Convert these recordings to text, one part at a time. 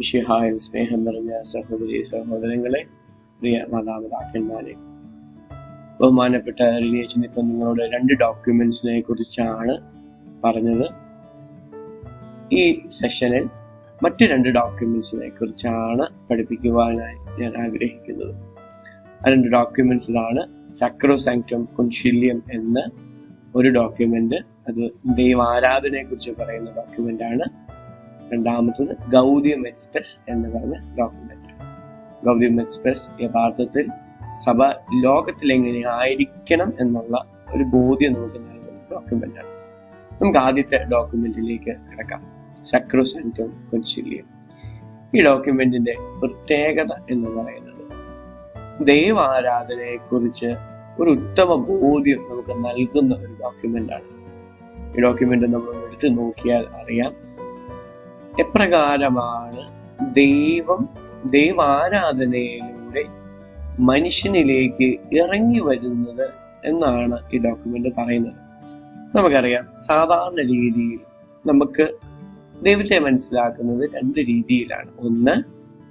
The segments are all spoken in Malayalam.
വിഷിഹായിൽ സ്നേഹം നിറഞ്ഞ സഹോദരി സഹോദരങ്ങളെ പ്രിയ മാതാപിതാക്കന്മാരെ. ബഹുമാനപ്പെട്ട റിലിയേഷൻ ഇപ്പം നിങ്ങളോട് രണ്ട് ഡോക്യുമെന്റ്സിനെ കുറിച്ചാണ് പറഞ്ഞത്. ഈ സെഷനിൽ മറ്റു രണ്ട് ഡോക്യുമെന്റ്സിനെ കുറിച്ചാണ് പഠിപ്പിക്കുവാനായി ഞാൻ ആഗ്രഹിക്കുന്നത്. ആ രണ്ട് ഡോക്യുമെന്റ്സ് ഇതാണ് സക്രോസാങ്ക്ടം കുൻശല്യം എന്ന ഒരു ഡോക്യുമെന്റ് അത് ദൈവാരാധനയെ കുറിച്ച് പറയുന്ന ഡോക്യുമെന്റ് ആണ്. രണ്ടാമത്തത് ഗൗതിയം എക്സ്പ്രസ് എന്ന് പറഞ്ഞ ഡോക്യുമെന്റ് ഗൗതിയം എക്സ്പ്രസ് യഥാർത്ഥത്തിൽ സഭ ലോകത്തിൽ എങ്ങനെ ആയിരിക്കണം എന്നുള്ള ഒരു ബോധ്യം നമുക്ക് നൽകുന്ന ഡോക്യുമെന്റ് ആണ്. നമുക്ക് ആദ്യത്തെ ഡോക്യുമെന്റിലേക്ക് കിടക്കാം. സക്രോസാങ്ക്ടം കൊൻഷില്യം ഈ ഡോക്യുമെന്റിന്റെ പ്രത്യേകത എന്ന് പറയുന്നത് ദൈവാരാധനയെ കുറിച്ച് ഒരു ഉത്തമ ബോധ്യം നമുക്ക് നൽകുന്ന ഒരു ഡോക്യുമെന്റ് ആണ്. ഈ ഡോക്യുമെന്റ് നമ്മൾ എടുത്തു നോക്കിയാൽ അറിയാം. എപ്രകാരമാണ് ദൈവം ദൈവാരാധനയിലൂടെ മനുഷ്യനിലേക്ക് ഇറങ്ങി വരുന്നത് എന്നാണ് ഈ ഡോക്യുമെന്റ് പറയുന്നത്. നമുക്കറിയാം സാധാരണ രീതിയിൽ നമുക്ക് ദൈവത്തെ മനസ്സിലാക്കുന്നത് രണ്ട് രീതിയിലാണ്. ഒന്ന്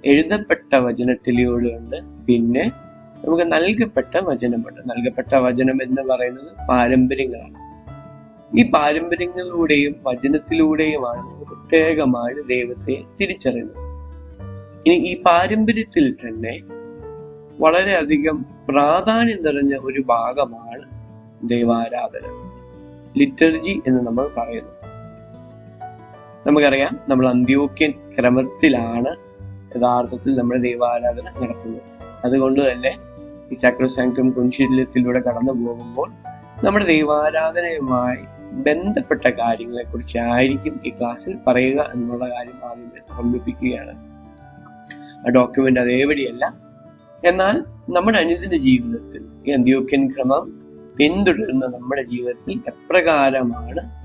എഴുതപ്പെട്ട വചനത്തിലൂടെയുണ്ട്. പിന്നെ നമുക്ക് നൽകപ്പെട്ട വചനമുണ്ട്. നൽകപ്പെട്ട വചനം എന്ന് പറയുന്നത് പാരമ്പര്യങ്ങളാണ്. ഈ പാരമ്പര്യങ്ങളിലൂടെയും വചനത്തിലൂടെയുമാണ് പ്രത്യേകമായി ദൈവത്തെ തിരിച്ചറിയുന്നത് ഇനി ഈ പാരമ്പര്യത്തിൽ തന്നെ വളരെയധികം പ്രാധാന്യം നിറഞ്ഞ ഒരു ഭാഗമാണ് ദൈവാരാധന. ലിറ്റർജി എന്ന് നമ്മൾ പറയുന്നു. നമുക്കറിയാം നമ്മൾ അന്ത്യോക്യൻ ക്രമത്തിലാണ് യഥാർത്ഥത്തിൽ നമ്മുടെ ദൈവാരാധന നടത്തുന്നത്. അതുകൊണ്ട് തന്നെ ഈ സാക്രോസാങ്ക്ടം കുൻശീലത്തിലൂടെ കടന്നു പോകുമ്പോൾ നമ്മുടെ ദൈവാരാധനയുമായി ബന്ധപ്പെട്ട കാര്യങ്ങളെ കുറിച്ചായിരിക്കും ഈ ക്ലാസ്സിൽ പറയുക എന്നുള്ള കാര്യം ആദ്യമേ ഓർമ്മിപ്പിക്കുകയാണ്. ആ ഡോക്യുമെന്റ് അതേപടിയല്ല. എന്നാൽ നമ്മുടെ അനുദിന ജീവിതത്തിൽ ഈ അന്ത്യോക്യൻ ക്രമം പിന്തുടരുന്ന നമ്മുടെ ജീവിതത്തിൽ എപ്രകാരമാണ്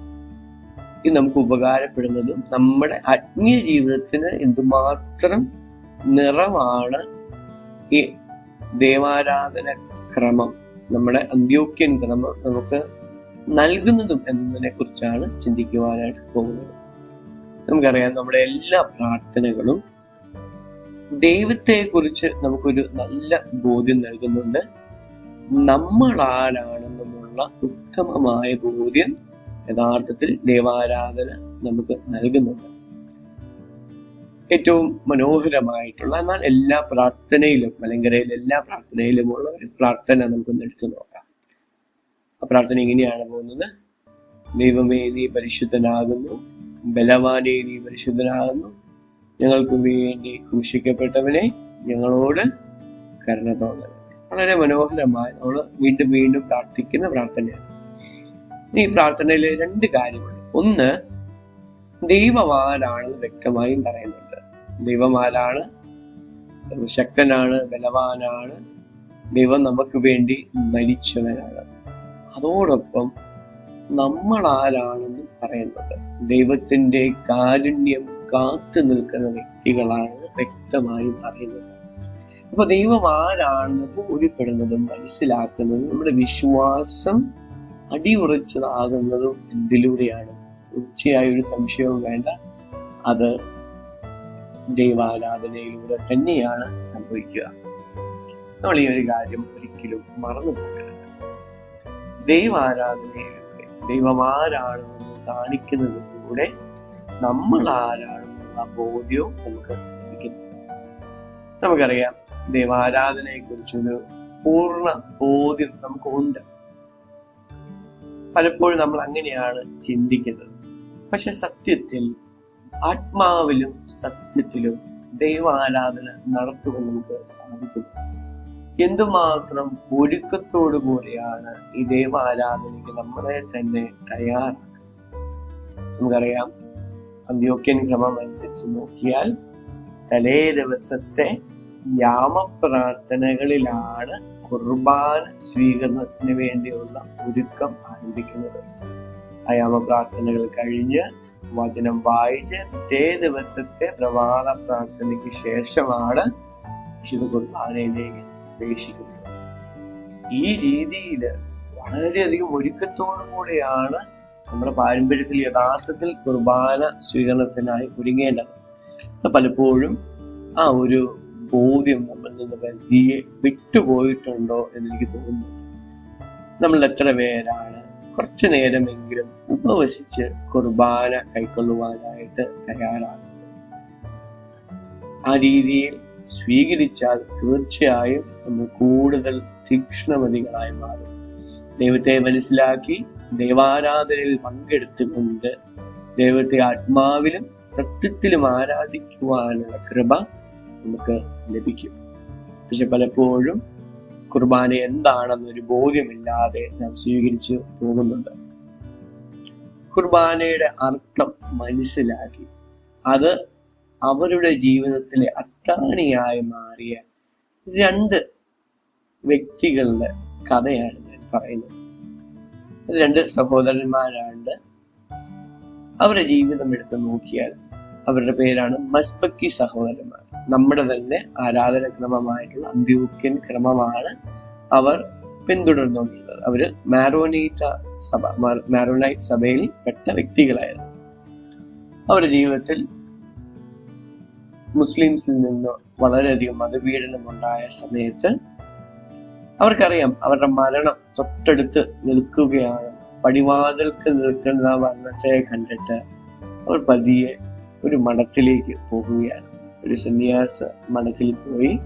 ഇത് നമുക്ക് ഉപകാരപ്പെടുന്നതും? നമ്മുടെ ആത്മീയ ജീവിതത്തിന് എന്തുമാത്രം നിറമാണ് ഈ ദേവാരാധന ക്രമം? നമ്മുടെ അന്ത്യോക്യൻ ക്രമം നമുക്ക് നൽകുന്നതും എന്നതിനെ കുറിച്ചാണ് ചിന്തിക്കുവാനായിട്ട് പോകുന്നത്. നമുക്കറിയാം നമ്മുടെ എല്ലാ പ്രാർത്ഥനകളും ദൈവത്തെ കുറിച്ച് നമുക്കൊരു നല്ല ബോധ്യം നൽകുന്നുണ്ട്. നമ്മൾ ആരാണെന്നുമുള്ള ഉത്തമമായ ബോധ്യം യഥാർത്ഥത്തിൽ ദൈവാരാധന നമുക്ക് നൽകുന്നുണ്ട്. ഏറ്റവും മനോഹരമായിട്ടുള്ള എന്നാൽ എല്ലാ പ്രാർത്ഥനയിലും മലങ്കരയിൽ എല്ലാ പ്രാർത്ഥനയിലുമുള്ള ഒരു പ്രാർത്ഥന നമുക്കൊന്ന് എടുത്തു നോക്കാം. പ്രാർത്ഥന ഇങ്ങനെയാണ് പോകുന്നത്. ദൈവമേ നീ പരിശുദ്ധനാകുന്നു. ബലവാനെ നീ പരിശുദ്ധനാകുന്നു. ഞങ്ങൾക്ക് വേണ്ടി ക്രൂശിക്കപ്പെട്ടവനെ ഞങ്ങളോട് കരുണ തോന്നണം വളരെ മനോഹരമായി നമ്മൾ വീണ്ടും വീണ്ടും പ്രാർത്ഥിക്കുന്ന പ്രാർത്ഥനയാണ്. ഈ പ്രാർത്ഥനയിൽ രണ്ട് കാര്യമുണ്ട് ഒന്ന് ദൈവം വ്യക്തമായും പറയുന്നുണ്ട്. ദൈവം ആരാണ് സർവശക്തനാണ് ബലവാനാണ്. ദൈവം നമുക്ക് വേണ്ടി മരിച്ചവനാണ്. അതോടൊപ്പം നമ്മൾ ആരാണെന്ന് പറയുന്നത് ദൈവത്തിന്റെ കാരുണ്യം കാത്തു നിൽക്കുന്ന വ്യക്തികളാണ് വ്യക്തമായി പറയുന്നത്. അപ്പൊ ദൈവം ആരാണെന്ന് ബോധ്യപ്പെടുന്നതും മനസ്സിലാക്കുന്നതും നമ്മുടെ വിശ്വാസം അടിയുറച്ചതാകുന്നതും എന്തിലൂടെയാണ്? തീർച്ചയായും ഒരു സംശയവും വേണ്ട. അത് ദൈവാരാധനയിലൂടെ തന്നെയാണ് സംഭവിക്കുക. നമ്മൾ ഈ ഒരു കാര്യം ഒരിക്കലും മറന്നു പോകരുത് ദൈവാരാധനയിലൂടെ ദൈവം ആരാണെന്ന് കാണിക്കുന്നതിലൂടെ നമ്മൾ ആരാണെന്നുള്ള ബോധ്യവും നമുക്ക് ലഭിക്കുന്നു. നമുക്കറിയാം ദൈവാരാധനയെ കുറിച്ചൊരു പൂർണ ബോധ്യം നമുക്കുണ്ട്. പലപ്പോഴും നമ്മൾ അങ്ങനെയാണ് ചിന്തിക്കുന്നത്. പക്ഷെ സത്യത്തിൽ ആത്മാവിലും സത്യത്തിലും ദൈവാരാധന നടത്തുവാൻ നമുക്ക് സാധിക്കുന്നു. എന്തുമാത്രം ഒരുക്കത്തോടു കൂടിയാണ് ഈ ദൈവാരാധനയ്ക്ക് നമ്മളെ തന്നെ തയ്യാറാക്കുന്നത്? നമുക്കറിയാം അന്ത്യോക്യൻ ക്രമം അനുസരിച്ച് നോക്കിയാൽ തലേ ദിവസത്തെ യാമപ്രാർത്ഥനകളിലാണ് കുർബാന സ്വീകരണത്തിന് വേണ്ടിയുള്ള ഒരുക്കം ആരംഭിക്കുന്നത്. ആ യാമപ്രാർത്ഥനകൾ കഴിഞ്ഞ് വചനം വായിച്ച് പിറ്റേ ദിവസത്തെ പ്രഭാത പ്രാർത്ഥനയ്ക്ക് ശേഷമാണ് വിശുദ്ധ കുർബാനയിലേക്ക് പ്രവേശിക്കുന്നത് ഈ രീതിയിൽ വളരെയധികം ഒരുക്കത്തോടു കൂടിയാണ് നമ്മുടെ പാരമ്പര്യത്തിൽ യഥാർത്ഥത്തിൽ കുർബാന സ്വീകരണത്തിനായി ഒരുങ്ങേണ്ടത്. പലപ്പോഴും ആ ഒരു ബോധ്യം നമ്മളിൽ നിന്ന് വലിയ വിട്ടുപോയിട്ടുണ്ടോ എന്ന് എനിക്ക് തോന്നുന്നു. നമ്മൾ എത്ര പേരാണ് കുറച്ചു നേരമെങ്കിലും ഉപവസിച്ച് കുർബാന കൈക്കൊള്ളുവാനായിട്ട് തയ്യാറാകുന്നത്. ആ രീതിയിൽ സ്വീകരിച്ചാൽ തീർച്ചയായും നമ്മൾ കൂടുതൽ തീക്ഷ്ണമതികളായി മാറും. ദൈവത്തെ മനസ്സിലാക്കി ദൈവാരാധനയിൽ പങ്കെടുത്തുകൊണ്ട് ദൈവത്തെ ആത്മാവിലും സത്യത്തിലും ആരാധിക്കുവാനുള്ള കൃപ നമുക്ക് ലഭിക്കും. പക്ഷെ പലപ്പോഴും കുർബാന എന്താണെന്നൊരു ബോധ്യമില്ലാതെ നാം സ്വീകരിച്ചു പോകുന്നുണ്ട്. കുർബാനയുടെ അർത്ഥം മനസ്സിലാക്കി അത് അവരുടെ ജീവിതത്തിലെ അത്താണിയായി മാറിയ രണ്ട് വ്യക്തികളുടെ കഥയാണ് ഞാൻ പറയുന്നത്. രണ്ട് സഹോദരന്മാരാണ്ട് അവരുടെ ജീവിതം എടുത്ത് നോക്കിയാൽ അവരുടെ പേരാണ് മസ്ബക്കി സഹോദരന്മാർ. നമ്മുടെ തന്നെ ആരാധന ക്രമമായിട്ടുള്ള അന്ത്യോക്യൻ ക്രമമാണ് അവർ പിന്തുടർന്നുകൊണ്ടിരുന്നത്. അവർ മാരോനൈറ്റ സഭ മാരോനൈറ്റ് സഭയിൽ പെട്ട വ്യക്തികളായിരുന്നു. അവരുടെ ജീവിതത്തിൽ മുസ്ലിംസിൽ നിന്ന് വളരെയധികം മതപീഡനം ഉണ്ടായ സമയത്ത് അവർക്കറിയാം അവരുടെ മരണം തൊട്ടടുത്ത് നിൽക്കുകയാണ്. പടിവാതിൽക്ക് നിൽക്കുന്ന വർണത്തെ കണ്ടിട്ട് അവർ പതിയെ ഒരു മഠത്തിലേക്ക് പോകുകയാണ്. ഒരു സന്യാസ മഠത്തിൽ പോയി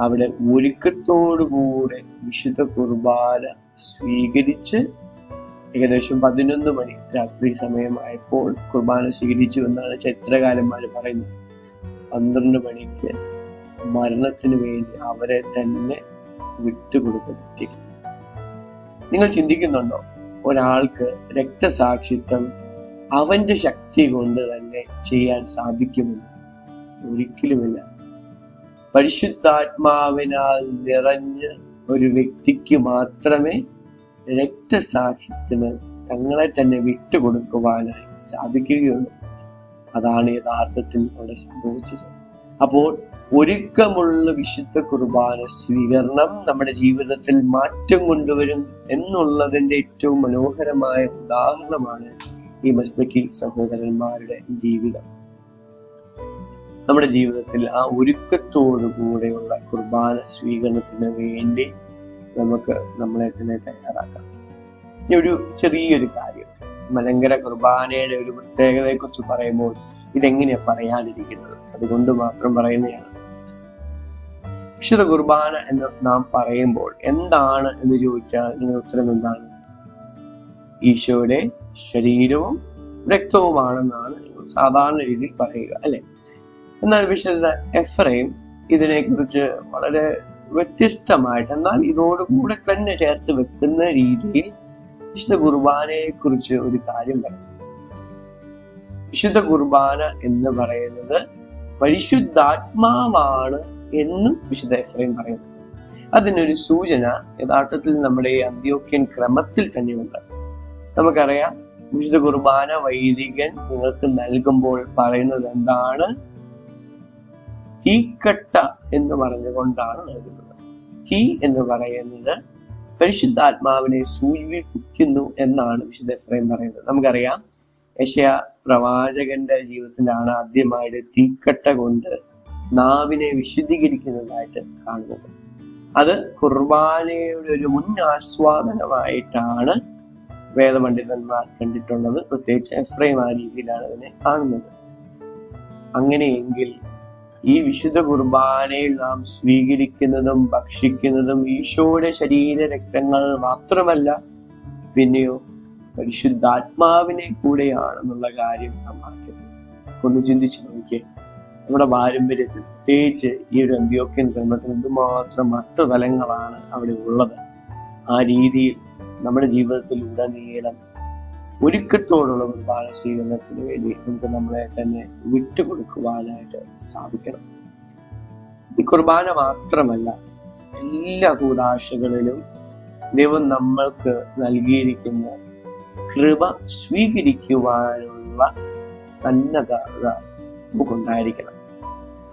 അവിടെ ഒരുക്കത്തോടുകൂടെ വിശുദ്ധ കുർബാന സ്വീകരിച്ച് ഏകദേശം പതിനൊന്ന് മണി രാത്രി സമയമായപ്പോൾ കുർബാന സ്വീകരിച്ചു എന്നാണ് ചരിത്രകാരന്മാർ പറയുന്നത്. പന്ത്രണ്ട് മണിക്ക് മരണത്തിന് വേണ്ടി അവരെ തന്നെ വിട്ടുകൊടുത്ത വ്യക്തി നിങ്ങൾ ചിന്തിക്കുന്നുണ്ടോ? ഒരാൾക്ക് രക്തസാക്ഷിത്വം അവന്റെ ശക്തി കൊണ്ട് തന്നെ ചെയ്യാൻ സാധിക്കുമെന്ന്? ഒരിക്കലുമില്ല. പരിശുദ്ധാത്മാവിനാൽ നിറഞ്ഞ് ഒരു വ്യക്തിക്ക് മാത്രമേ രക്തസാക്ഷിത്വത്തിന് തങ്ങളെ തന്നെ വിട്ടുകൊടുക്കുവാനായി സാധിക്കുകയുള്ളൂ. അതാണ് യഥാർത്ഥത്തിൽ അവിടെ സംഭവിച്ചത്. അപ്പോൾ ഒരുക്കമുള്ള വിശുദ്ധ കുർബാന സ്വീകരണം നമ്മുടെ ജീവിതത്തിൽ മാറ്റം കൊണ്ടുവരും എന്നുള്ളതിന്റെ ഏറ്റവും മനോഹരമായ ഉദാഹരണമാണ് ഈ മസ്ബക്കി സഹോദരന്മാരുടെ ജീവിതം. നമ്മുടെ ജീവിതത്തിൽ ആ ഒരുക്കത്തോടു കൂടെയുള്ള കുർബാന സ്വീകരണത്തിന് വേണ്ടി നമുക്ക് നമ്മളെ തന്നെ തയ്യാറാക്കാം. ഇനി ഒരു ചെറിയൊരു കാര്യം. മലങ്കര കുർബാനയുടെ ഒരു പ്രത്യേകതയെ കുറിച്ച് പറയുമ്പോൾ ഇതെങ്ങനെയാ പറയാതിരിക്കുന്നത്? അതുകൊണ്ട് മാത്രം പറയുന്നതാണ്. വിശുദ്ധ കുർബാന എന്ന് നാം പറയുമ്പോൾ എന്താണ് എന്ന് ചോദിച്ചാൽ നിങ്ങളുടെ ഉത്തരം എന്താണ്? ഈശോയുടെ ശരീരവും രക്തവുമാണെന്നാണ് സാധാരണ രീതിയിൽ പറയുക അല്ലെ? എന്നാൽ വിശുദ്ധ എഫ്രൈം ഇതിനെക്കുറിച്ച് വളരെ വ്യത്യസ്തമായിട്ട് എന്നാൽ ഇതോടുകൂടെ തന്നെ ചേർത്ത് വെക്കുന്ന രീതിയിൽ വിശുദ്ധ കുർബാനയെ കുറിച്ച് ഒരു കാര്യം പറയും. വിശുദ്ധ കുർബാന എന്ന് പറയുന്നത് പരിശുദ്ധാത്മാവാണ് എന്നും വിശുദ്ധ എഫ്രൈം പറയുന്നു. അതിനൊരു സൂചന യഥാർത്ഥത്തിൽ നമ്മുടെ ഈ അന്ത്യോക്യൻ ക്രമത്തിൽ തന്നെയുണ്ട്. നമുക്കറിയാം വിശുദ്ധ കുർബാന വൈദികൻ നിങ്ങൾക്ക് നൽകുമ്പോൾ പറയുന്നത് എന്താണ്? തീക്കട്ട എന്ന് പറഞ്ഞുകൊണ്ടാണ് നൽകുന്നത്. തീ എന്ന് പറയുന്നത് പരിശുദ്ധാത്മാവിനെ സൂചിപ്പിക്കുന്നു എന്നാണ് വിശുദ്ധ എഫ്രൈം പറയുന്നത്. നമുക്കറിയാം യശയ പ്രവാചകന്റെ ജീവിതത്തിലാണ് ആദ്യമായിട്ട് തീക്കട്ട കൊണ്ട് നാവിനെ വിശുദ്ധീകരിക്കുന്നതായിട്ട് കാണുന്നത്. അത് കുർബാനയുടെ ഒരു മുൻ ആസ്വാദനമായിട്ടാണ് വേദപണ്ഡിതന്മാർ കണ്ടിട്ടുള്ളത്. പ്രത്യേകിച്ച് എഫ്രൈം ആ രീതിയിലാണ് അതിനെ കാണുന്നത്. അങ്ങനെയെങ്കിൽ ഈ വിശുദ്ധ കുർബാനയിൽ നാം സ്വീകരിക്കുന്നതും ഭക്ഷിക്കുന്നതും ഈശോയുടെ ശരീര രക്തങ്ങൾ മാത്രമല്ല പിന്നെയോ പരിശുദ്ധാത്മാവിനെ കൂടെയാണെന്നുള്ള കാര്യം നാം ആക്കുന്നത് ഒന്ന് ചിന്തിച്ചു നോക്കിയേ. നമ്മുടെ പാരമ്പര്യത്തിൽ പ്രത്യേകിച്ച് ഈ ഒരു അന്ത്യോക്യൻ ഗ്രന്ഥത്തിൽ എന്തുമാത്രം അർത്ഥതലങ്ങളാണ് അവിടെ ഉള്ളത്. ആ രീതിയിൽ നമ്മുടെ ജീവിതത്തിൽ ഉടനീളം ഒരുക്കത്തോടുള്ള ഒരു ബാലസ്വീകരണത്തിന് വേണ്ടി നമുക്ക് നമ്മളെ തന്നെ വിട്ടുകൊടുക്കുവാനായിട്ട് സാധിക്കണം. ഈ കുർബാന മാത്രമല്ല എല്ലാ കൂതാശകളിലും ദൈവം നമ്മൾക്ക് നൽകിയിരിക്കുന്ന കൃപ സ്വീകരിക്കുവാനുള്ള സന്നദ്ധത നമുക്കുണ്ടായിരിക്കണം.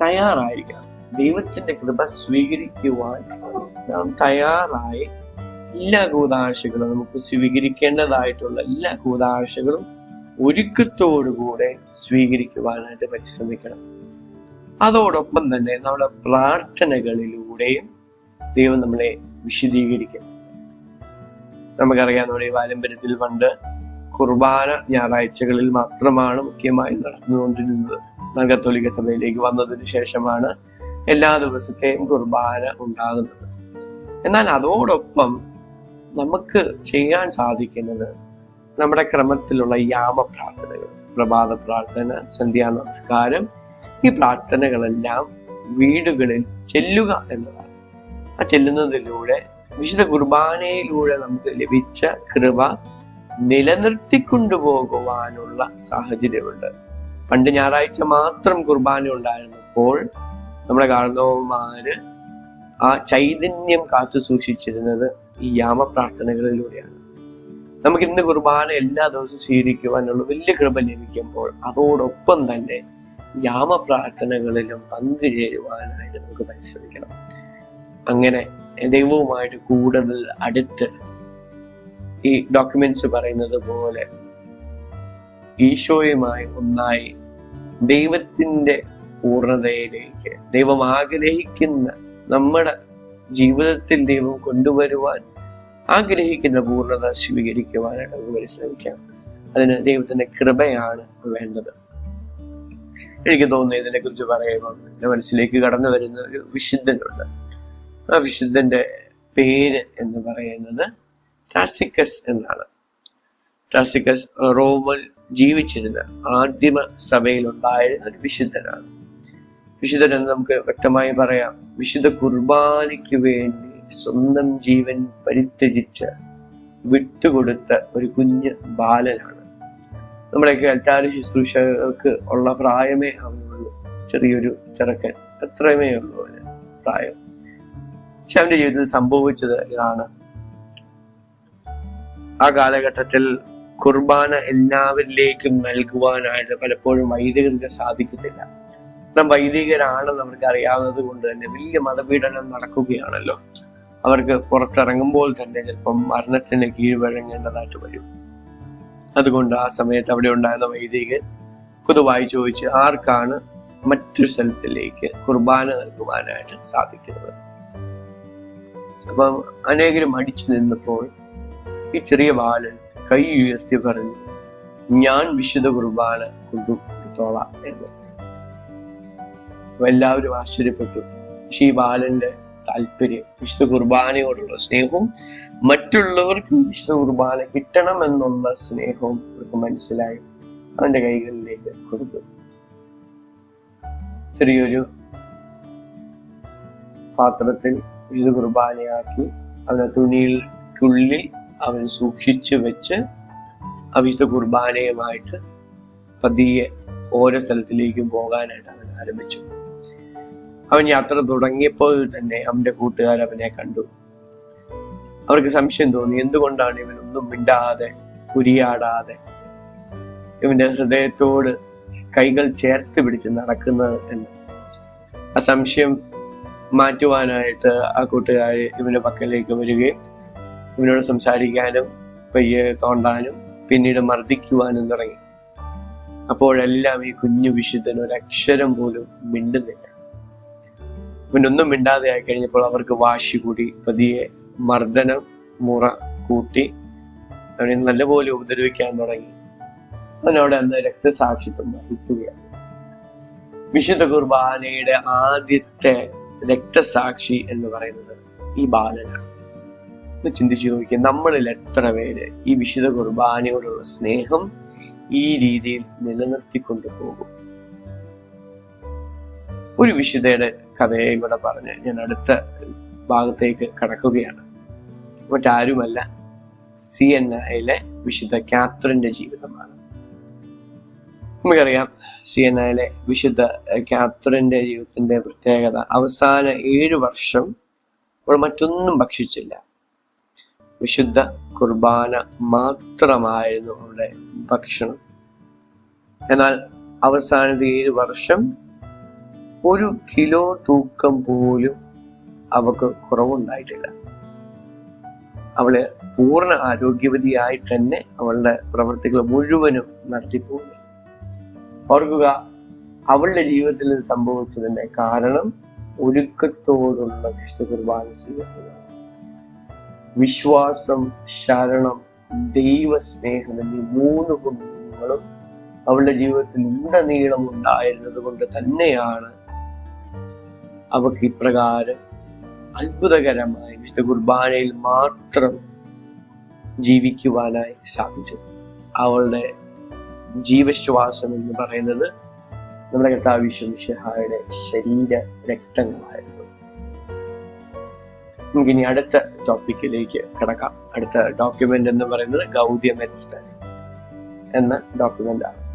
തയ്യാറായിരിക്കണം. ദൈവത്തിന്റെ കൃപ സ്വീകരിക്കുവാൻ നാം തയ്യാറായി എല്ലാ കൂതാശകളും നമുക്ക് സ്വീകരിക്കേണ്ടതായിട്ടുള്ള എല്ലാ കൂതാശകളും ഒരുക്കത്തോടുകൂടെ സ്വീകരിക്കുവാനായിട്ട് പരിശ്രമിക്കണം. അതോടൊപ്പം തന്നെ നമ്മുടെ പ്രാർത്ഥനകളിലൂടെയും ദൈവം നമ്മളെ വിശദീകരിക്കും. നമുക്കറിയാം നമ്മുടെ ഈ പാരമ്പര്യത്തിൽ പണ്ട് കുർബാന ഞായറാഴ്ചകളിൽ മാത്രമാണ് മുഖ്യമായി നടന്നുകൊണ്ടിരുന്നത്. ഞാൻ കത്തോലിക്ക സഭയിലേക്ക് വന്നതിന് ശേഷമാണ് എല്ലാ ദിവസത്തെയും കുർബാന ഉണ്ടാകുന്നത്. എന്നാൽ അതോടൊപ്പം നമുക്ക് ചെയ്യാൻ സാധിക്കുന്നത് നമ്മുടെ ക്രമത്തിലുള്ള യാമ പ്രാർത്ഥനകൾ പ്രഭാത പ്രാർത്ഥന സന്ധ്യാ നമസ്കാരം ഈ പ്രാർത്ഥനകളെല്ലാം വീടുകളിൽ ചെല്ലുക എന്നതാണ്. ആ ചെല്ലുന്നതിലൂടെ വിശുദ്ധ കുർബാനയിലൂടെ നമുക്ക് ലഭിച്ച കൃപ നിലനിർത്തിക്കൊണ്ടുപോകുവാനുള്ള സാഹചര്യമുണ്ട്. പണ്ട് ഞായറാഴ്ച മാത്രം കുർബാന ഉണ്ടായിരുന്നപ്പോൾ നമ്മുടെ കാർണവന്മാര് ആ ചൈതന്യം കാത്തു സൂക്ഷിച്ചിരുന്നത് ഈ യാമ പ്രാർത്ഥനകളിലൂടെയാണ് നമുക്ക് ഇന്ന് കുർബാന എല്ലാ ദിവസവും സ്വീകരിക്കുവാനുള്ള വലിയ കൃപ ലഭിക്കുമ്പോൾ അതോടൊപ്പം തന്നെ യാമ പ്രാർത്ഥനകളിലും പങ്കുചേരുവാനായിട്ട് നമുക്ക് പരിശ്രമിക്കണം. അങ്ങനെ ദൈവവുമായിട്ട് കൂടുതൽ അടുത്ത് ഈ ഡോക്യുമെന്റ്സ് പറയുന്നത് പോലെ ഈശോയുമായി ഒന്നായി ദൈവത്തിന്റെ പൂർണതയിലേക്ക് ദൈവം ആഗ്രഹിക്കുന്ന നമ്മുടെ ജീവിതത്തിൽ ദൈവം കൊണ്ടുവരുവാൻ ആഗ്രഹിക്കുന്ന പൂർണത സ്വീകരിക്കുവാനായിട്ട് നമുക്ക് പരിശ്രമിക്കാം. അതിന് ദൈവത്തിന്റെ കൃപയാണ് വേണ്ടത്. എനിക്ക് തോന്നുന്നു ഇതിനെ കുറിച്ച് പറയുമ്പോൾ എന്റെ മനസ്സിലേക്ക് കടന്നു വരുന്ന ഒരു വിശുദ്ധനുണ്ട്. ആ വിശുദ്ധന്റെ പേര് എന്ന് പറയുന്നത് ടാസിക്കസ് എന്നാണ്. ടാസിക്കസ് റോമൻ ജീവിച്ചിരുന്ന ആദിമ സഭയിൽ ഉണ്ടായിരുന്ന ഒരു വിശുദ്ധനാണ്. വിശുദ്ധൻ എന്ന് നമുക്ക് വ്യക്തമായി പറയാം. വിശുദ്ധ കുർബാനയ്ക്ക് വേണ്ടി സ്വന്തം ജീവൻ പരിത്യജിച്ച് വിട്ടുകൊടുത്ത ഒരു കുഞ്ഞ് ബാലനാണ്. നമ്മുടെയൊക്കെ അൽത്താര ശുശ്രൂഷകർക്ക് ഉള്ള പ്രായമേ അവനുള്ളൂ. ചെറിയൊരു ചെറുക്കൻ. അത്രയുമേ ഉള്ളൂ അവന് പ്രായം. പക്ഷെ അവന്റെ ജീവിതത്തിൽ സംഭവിച്ചത് ഇതാണ്. ആ കാലഘട്ടത്തിൽ കുർബാന എല്ലാവരിലേക്കും നൽകുവാനായിട്ട് പലപ്പോഴും വൈദികർക്ക് സാധിക്കത്തില്ല കാരണം വൈദികരാണെന്ന് അവർക്ക് അറിയാവുന്നത് കൊണ്ട് തന്നെ വലിയ മതപീഡനം നടക്കുകയാണല്ലോ. അവർക്ക് പുറത്തിറങ്ങുമ്പോൾ തന്നെ ചിലപ്പം മരണത്തിന് കീഴ്വഴങ്ങേണ്ടതായിട്ട് വരും. അതുകൊണ്ട് ആ സമയത്ത് അവിടെ ഉണ്ടായിരുന്ന വൈദികൻ പൊതുവായി ചോദിച്ച് ആർക്കാണ് മറ്റൊരു സ്ഥലത്തിലേക്ക് കുർബാന നൽകുവാനായിട്ട് സാധിക്കുന്നത്? അപ്പം അനേകരും അടിച്ചു നിന്നപ്പോൾ ഈ ചെറിയ ബാലൻ കൈ ഉയർത്തി പറഞ്ഞു ഞാൻ വിശുദ്ധ കുർബാന കൊണ്ടുകൊടുത്തോളാം എന്ന്. എല്ലാവരും ആശ്ചര്യപ്പെട്ടു. പക്ഷെ ഈ ബാലന്റെ താല്പര്യം വിശുദ്ധ കുർബാനയോടുള്ള സ്നേഹവും മറ്റുള്ളവർക്കും വിശുദ്ധ കുർബാന കിട്ടണം എന്നുള്ള സ്നേഹവും അവർക്ക് മനസ്സിലായി. അവന്റെ കൈകളിലേക്ക് കൊടുത്തു. ചെറിയൊരു പാത്രത്തിൽ വിശുദ്ധ കുർബാനയാക്കി അവനെ തുണിയിൽക്കുള്ളിൽ അവൻ സൂക്ഷിച്ചു വെച്ച് അവിശുദ്ധ വിശുദ്ധ കുർബാനയുമായിട്ട് പതിയെ ഓരോ സ്ഥലത്തിലേക്കും പോകാനായിട്ട് അവൻ ആരംഭിച്ചു. അവൻ യാത്ര തുടങ്ങിയപ്പോൾ തന്നെ അവന്റെ കൂട്ടുകാർ അവനെ കണ്ടു. അവർക്ക് സംശയം തോന്നി എന്തുകൊണ്ടാണ് ഇവൻ ഒന്നും മിണ്ടാതെ കുരിയാടാതെ ഇവന്റെ ഹൃദയത്തോട് കൈകൾ ചേർത്ത് പിടിച്ച് നടക്കുന്നത്? എന്ന്. ആ സംശയം മാറ്റുവാനായിട്ട് ആ കൂട്ടുകാർ ഇവന്റെ പക്കലേക്ക് വരികയും ഇവനോട് സംസാരിക്കാനും പയ്യെ തോണ്ടാനും പിന്നീട് മർദ്ദിക്കുവാനും തുടങ്ങി. അപ്പോഴെല്ലാം ഈ കുഞ്ഞു വിശുദ്ധൻ ഒരു അക്ഷരം പോലും മിണ്ടുന്നില്ല. ഇവനൊന്നും മിണ്ടാതെ ആയി കഴിഞ്ഞപ്പോൾ അവർക്ക് വാശി കൂടി പതിയെ മർദ്ദനം മുറ കൂട്ടി അവനെ നല്ലപോലെ ഉപദ്രവിക്കാൻ തുടങ്ങി. അവനോട് അന്ന് രക്തസാക്ഷിത്വം വഹിക്കുകയാണ്. വിശുദ്ധ കുർബാനയുടെ ആദ്യത്തെ രക്തസാക്ഷി എന്ന് പറയുന്നത് ഈ ബാലനാണ്. ഒന്ന് ചിന്തിച്ചു നോക്കിയാൽ നമ്മളിൽ എത്ര പേര് ഈ വിശുദ്ധ കുർബാനയോടുള്ള സ്നേഹം ഈ രീതിയിൽ നിലനിർത്തിക്കൊണ്ടു പോകും? ഒരു വിശുദ്ധയുടെ കഥയെ ഇവിടെ പറഞ്ഞ് ഞാൻ അടുത്ത ഭാഗത്തേക്ക് കടക്കുകയാണ്. മറ്റാരുമല്ല സി എൻ ഐയിലെ വിശുദ്ധ കാത്രിന്റെ ജീവിതമാണ്. നമുക്കറിയാം സി എൻ ഐയിലെ വിശുദ്ധ കാത്രിന്റെ ജീവിതത്തിന്റെ പ്രത്യേകത അവസാന ഏഴു വർഷം അവൾ മറ്റൊന്നും ഭക്ഷിച്ചില്ല. വിശുദ്ധ കുർബാന മാത്രമായിരുന്നു അവരുടെ ഭക്ഷണം. എന്നാൽ അവസാനത്തെ ഏഴ് വർഷം ഒരു കിലോ തൂക്കം പോലും അവക്ക് കുറവുണ്ടായിട്ടില്ല. അവൾ പൂർണ ആരോഗ്യവതിയായി തന്നെ അവളുടെ പ്രവൃത്തികൾ മുഴുവനും നടത്തിപ്പോകുന്നു ഓർക്കുക അവളുടെ ജീവിതത്തിൽ സംഭവിച്ചതിന്റെ കാരണം ഒരുക്കത്തോടുള്ള വിശുദ്ധ കുർബാന സ്വീകരണം വിശ്വാസം ശരണം ദൈവസ്നേഹം എന്നീ മൂന്ന് ഗുണങ്ങളും അവളുടെ ജീവിതത്തിൽ ഉടനീളം ഉണ്ടായിരുന്നത് കൊണ്ട് തന്നെയാണ് അവക്ക് ഇപ്രകാരം അത്ഭുതകരമായി വിശുദ്ധ കുർബാനയിൽ മാത്രം ജീവിക്കുവാനായി സാധിച്ചത്. അവളുടെ ജീവശ്വാസം എന്ന് പറയുന്നത് നമ്മുടെ കർത്താവിശ്വമിഷഹായുടെ ശരീര രക്തങ്ങളായിരുന്നു നമുക്കിനി അടുത്ത ടോപ്പിക്കിലേക്ക് കിടക്കാം. അടുത്ത ഡോക്യുമെന്റ് എന്ന് പറയുന്നത് ഗൗദ്യം എക്സ്പ്രസ് എന്ന ഡോക്യുമെന്റ് ആണ്.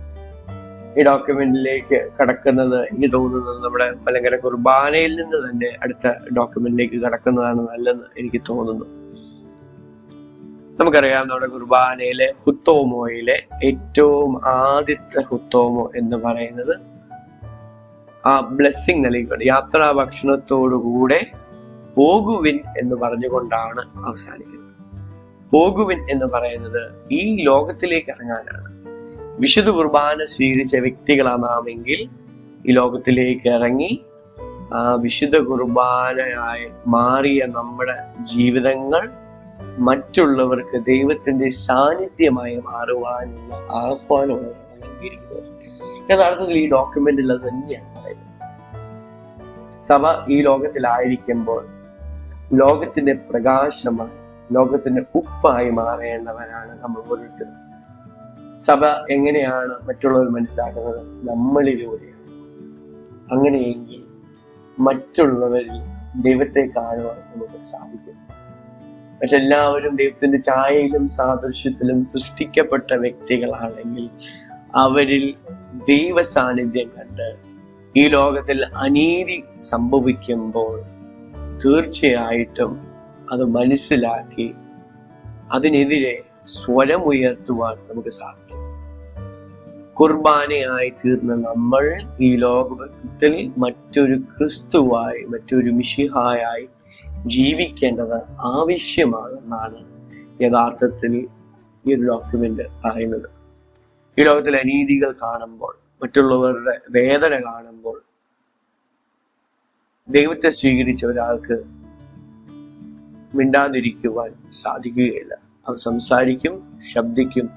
ഈ ഡോക്യുമെന്റിലേക്ക് കടക്കുന്നത് എനിക്ക് തോന്നുന്നത് നമ്മുടെ മലങ്കര കുർബാനയിൽ നിന്ന് തന്നെ അടുത്ത ഡോക്യുമെന്റിലേക്ക് കടക്കുന്നതാണ് നല്ലെന്ന് എനിക്ക് തോന്നുന്നു. നമുക്കറിയാം നമ്മുടെ കുർബാനയിലെ ഹുത്തോമോയിലെ ഏറ്റവും ആദ്യത്തെ ഹുത്തോമോ എന്ന് പറയുന്നത് ആ ബ്ലെസ്സിങ് നൽകിക്കൊണ്ട് യാത്രാ ഭക്ഷണത്തോടുകൂടെ പോകുവിൻ എന്ന് പറഞ്ഞുകൊണ്ടാണ് അവസാനിക്കുന്നത്. പോകുവിൻ എന്ന് പറയുന്നത് ഈ ലോകത്തിലേക്ക് ഇറങ്ങാനാണ്. വിശുദ്ധ കുർബാന സ്വീകരിച്ച വ്യക്തികളാണ് നാമെങ്കിൽ ഈ ലോകത്തിലേക്ക് ഇറങ്ങി ആ വിശുദ്ധ കുർബാനയായി മാറിയ നമ്മുടെ ജീവിതങ്ങൾ മറ്റുള്ളവർക്ക് ദൈവത്തിന്റെ സാന്നിധ്യമായി മാറുവാനുള്ള ആഹ്വാനമാണ് നൽകിയിരിക്കുന്നത് യഥാർത്ഥത്തിൽ ഈ ഡോക്യുമെന്റിൽ അത് തന്നെയാണ് സഭ ഈ ലോകത്തിലായിരിക്കുമ്പോൾ ലോകത്തിന്റെ പ്രകാശമായി ലോകത്തിന്റെ ഉപ്പായി മാറേണ്ടവരാണ് നമ്മൾ ഓരോരുത്തരും. സഭ എങ്ങനെയാണ് മറ്റുള്ളവർ മനസ്സിലാക്കുന്നത്? നമ്മളിലൂടെയാണ് അങ്ങനെയെങ്കിൽ മറ്റുള്ളവരിൽ ദൈവത്തെ കാണുവാൻ നമുക്ക് സാധിക്കും. മറ്റെല്ലാവരും ദൈവത്തിന്റെ ചായയിലും സാദൃശ്യത്തിലും സൃഷ്ടിക്കപ്പെട്ട വ്യക്തികളാണെങ്കിൽ അവരിൽ ദൈവ സാന്നിധ്യം കണ്ട് ഈ ലോകത്തിൽ അനീതി സംഭവിക്കുമ്പോൾ തീർച്ചയായിട്ടും അത് മനസ്സിലാക്കി അതിനെതിരെ സ്വരമുയർത്തുവാൻ നമുക്ക് സാധിക്കും. കുർബാനയായി തീർന്ന നമ്മൾ ഈ ലോകത്തിൽ മറ്റൊരു ക്രിസ്തുവായി മറ്റൊരു മിഷിഹായായി ജീവിക്കേണ്ടത് ആവശ്യമാണെന്നാണ് യഥാർത്ഥത്തിൽ ഈ ഒരു ഡോക്യുമെന്റ് പറയുന്നത്. ഈ ലോകത്തിലെ അനീതികൾ കാണുമ്പോൾ മറ്റുള്ളവരുടെ വേദന കാണുമ്പോൾ ദൈവത്തെ സ്വീകരിച്ച ഒരാൾക്ക് മിണ്ടാതിരിക്കുവാൻ സാധിക്കുകയില്ല. അവർ സംസാരിക്കും ശബ്ദിക്കും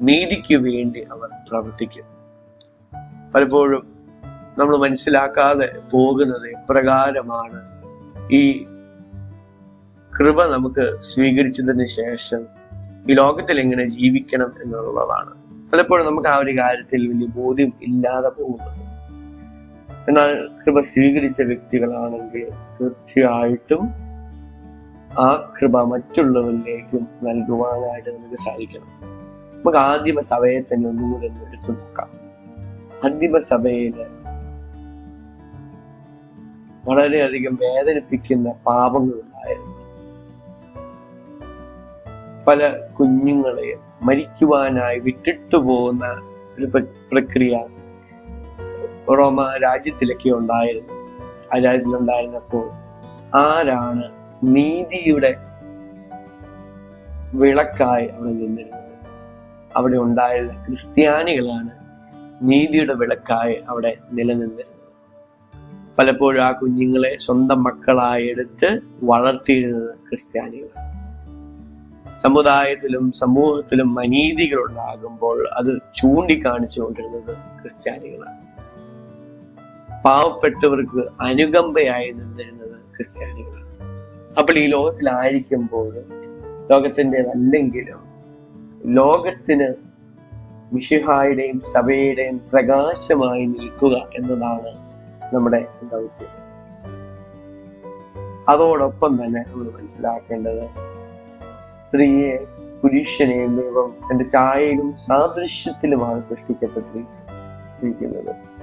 നീതിക്ക് വേണ്ടി അവർ പ്രവർത്തിക്കും. പലപ്പോഴും നമ്മൾ മനസ്സിലാക്കാതെ പോകുന്നത് എപ്രകാരമാണ് ഈ കൃപ നമുക്ക് സ്വീകരിച്ചതിന് ശേഷം ഈ ലോകത്തിൽ എങ്ങനെ ജീവിക്കണം എന്നുള്ളതാണ്. പലപ്പോഴും നമുക്ക് ആ ഒരു കാര്യത്തിൽ വലിയ ബോധ്യം ഇല്ലാതെ പോകുന്നത്. എന്നാൽ കൃപ സ്വീകരിച്ച വ്യക്തികളാണെങ്കിൽ തീർച്ചയായിട്ടും ആ കൃപ മറ്റുള്ളവരിലേക്കും നൽകുവാനായിട്ട് നമുക്ക് സാധിക്കണം. നമുക്ക് ആദിമ സഭയെ തന്നെ ഒന്നുകൂടെ ഒന്ന് എടുത്തു നോക്കാം. അന്തിമ സഭയിൽ വളരെയധികം വേദനിപ്പിക്കുന്ന പാപങ്ങളുണ്ടായിരുന്നു പല കുഞ്ഞുങ്ങളെയും മരിക്കുവാനായി വിട്ടിട്ടു പോകുന്ന ഒരു പ്ര- പ്രക്രിയ റോമ രാജ്യത്തിലൊക്കെ ഉണ്ടായിരുന്നു. ആ രാജ്യത്തിലുണ്ടായിരുന്നപ്പോൾ ആരാണ് നീതിയുടെ വിളക്കായി അവിടെ നിന്നിരുന്നത്? അവിടെ ഉണ്ടായിരുന്ന ക്രിസ്ത്യാനികളാണ് നീതിയുടെ വിളക്കായി അവിടെ നിലനിന്നിരുന്നത്. പലപ്പോഴും ആ കുഞ്ഞുങ്ങളെ സ്വന്തം മക്കളായി എടുത്ത് വളർത്തിയിരുന്നത് ക്രിസ്ത്യാനികളാണ്. സമുദായത്തിലും സമൂഹത്തിലും അനീതികൾ ഉണ്ടാകുമ്പോൾ അത് ചൂണ്ടിക്കാണിച്ചുകൊണ്ടിരുന്നത് ക്രിസ്ത്യാനികളാണ്. പാവപ്പെട്ടവർക്ക് അനുകമ്പയായി നിന്നിരുന്നത് ക്രിസ്ത്യാനികളാണ്. അപ്പോൾ ഈ ലോകത്തിലായിരിക്കുമ്പോഴും ലോകത്തിന്റെതല്ലെങ്കിലും ലോകത്തിന് മിഷിഹായുടെയും സഭയുടെയും പ്രകാശമായി നിൽക്കുക എന്നതാണ് നമ്മുടെ ദൗത്യം. അതോടൊപ്പം തന്നെ നമ്മൾ മനസ്സിലാക്കേണ്ടത് സ്ത്രീയെ പുരുഷനെയും ദൈവം തന്റെ ചായയിലും സാദൃശ്യത്തിലുമാണ് സൃഷ്ടിക്കപ്പെട്ടിരിക്കുന്നത്.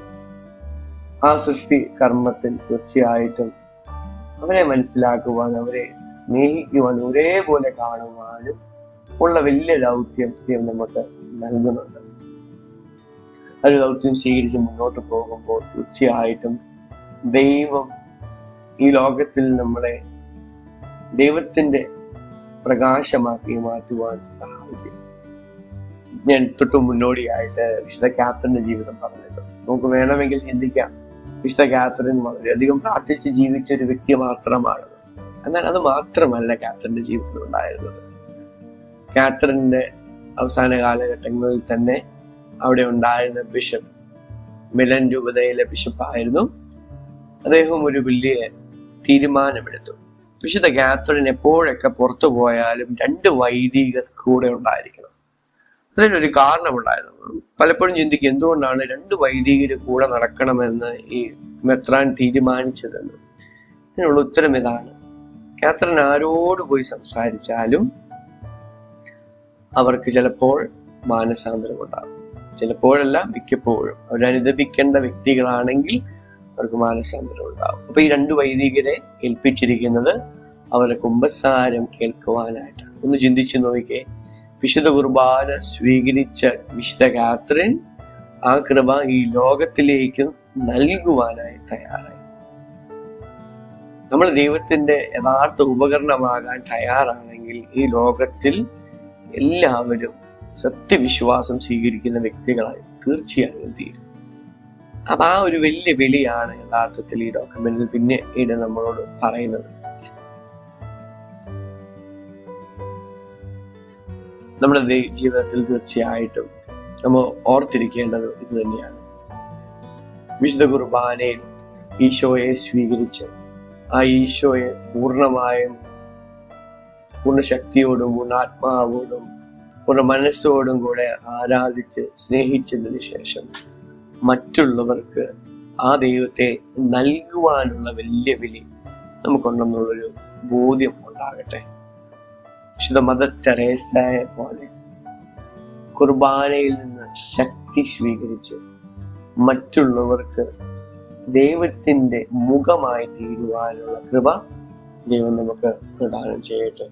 ആ സൃഷ്ടി കർമ്മത്തിൽ തീർച്ചയായിട്ടും അവരെ മനസ്സിലാക്കുവാൻ അവരെ സ്നേഹിക്കുവാൻ ഒരേപോലെ കാണുവാനും ഉള്ള വലിയ ദൗത്യം ദൈവം നമുക്ക് നൽകുന്നുണ്ട്. ഒരു ദൗത്യം സ്വീകരിച്ച് മുന്നോട്ട് പോകുമ്പോൾ തീർച്ചയായിട്ടും ദൈവം ഈ ലോകത്തിൽ നമ്മളെ ദൈവത്തിന്റെ പ്രകാശമാക്കി മാറ്റുവാൻ സഹായിക്കും. ഞാൻ തൊട്ട് മുന്നോടിയായിട്ട് വിശുദ്ധ ക്യാപ്റ്റന്റെ ജീവിതം പറഞ്ഞിട്ടുണ്ട്. നമുക്ക് വേണമെങ്കിൽ ചിന്തിക്കാം. വിശുദ്ധ കാത്തറിൻ വളരെയധികം പ്രാർത്ഥിച്ച് ജീവിച്ച ഒരു വ്യക്തി മാത്രമാണ്. എന്നാൽ അത് മാത്രമല്ല കാത്തറിന്റെ ജീവിതത്തിൽ ഉണ്ടായിരുന്നത്. കാത്തറിന്റെ അവസാന കാലഘട്ടങ്ങളിൽ തന്നെ അവിടെ ഉണ്ടായിരുന്ന ബിഷപ്പ് മിലൻ രൂപതയിലെ ബിഷപ്പായിരുന്നു അദ്ദേഹം ഒരു വലിയ തീരുമാനമെടുത്തു. വിശുദ്ധ കാത്തറിൻ എപ്പോഴൊക്കെ പുറത്തു പോയാലും രണ്ട് വൈദികർ കൂടെ ഉണ്ടായിരിക്കണം അതിനൊരു കാരണമുണ്ടായിരുന്നു പലപ്പോഴും ചിന്തിക്കും എന്തുകൊണ്ടാണ് രണ്ട് വൈദികർ കൂടെ നടക്കണമെന്ന് ഈ മെത്രാൻ തീരുമാനിച്ചതെന്ന്. ഇതിനുള്ള ഉത്തരം ഇതാണ്. കാത്രൻ ആരോട് പോയി സംസാരിച്ചാലും അവർക്ക് ചിലപ്പോൾ മാനസാന്തരം ഉണ്ടാകും. ചിലപ്പോഴല്ല മിക്കപ്പോഴും അവരനുദപിക്കേണ്ട വ്യക്തികളാണെങ്കിൽ അവർക്ക് മാനസാന്തരം ഉണ്ടാകും. അപ്പൊ ഈ രണ്ട് വൈദികരെ ഏൽപ്പിച്ചിരിക്കുന്നത് അവരുടെ കുമ്പസാരം കേൾക്കുവാനായിട്ടാണ്. ഒന്ന് ചിന്തിച്ചു നോക്കിക്കേ. വിശുദ്ധ കുർബാന സ്വീകരിച്ച വിശുദ്ധ കാത്രിൻ ആ കൃപ ഈ ലോകത്തിലേക്ക് നൽകുവാനായി തയ്യാറായി. നമ്മൾ ദൈവത്തിന്റെ യഥാർത്ഥ ഉപകരണമാകാൻ തയ്യാറാണെങ്കിൽ ഈ ലോകത്തിൽ എല്ലാവരും സത്യവിശ്വാസം സ്വീകരിക്കുന്ന വ്യക്തികളായി തീർച്ചയായും തീരും. അപ്പൊ ആ ഒരു വലിയ വിളിയാണ് യഥാർത്ഥത്തിൽ ഈ ഡോക്യുമെന്റിൽ പിന്നെ ഇവിടെ നമ്മളോട് പറയുന്നത്. നമ്മുടെ ജീവിതത്തിൽ തീർച്ചയായിട്ടും നമ്മൾ ഓർത്തിരിക്കേണ്ടത് ഇത് തന്നെയാണ്. വിശുദ്ധ കുർബാനയിൽ ഈശോയെ സ്വീകരിച്ച് ആ ഈശോയെ പൂർണമായും പൂർണ ശക്തിയോടും പൂർണ ആത്മാവോടും പൂർണ മനസ്സോടും കൂടെ ആരാധിച്ച് സ്നേഹിച്ചതിന് ശേഷം മറ്റുള്ളവർക്ക് ആ ദൈവത്തെ നൽകുവാനുള്ള വലിയ വിളി നമുക്കുണ്ടെന്നുള്ളൊരു ബോധ്യം ഉണ്ടാകട്ടെ. വിശുദ്ധ മദർ ടെറേസയെ പോലെ കുർബാനയിൽ നിന്ന് ശക്തി സ്വീകരിച്ച് മറ്റുള്ളവർക്ക് ദൈവത്തിന്റെ മുഖമായി തീരുവാനുള്ള കൃപ ദൈവം നമുക്ക് പ്രദാനം ചെയ്യട്ടെ.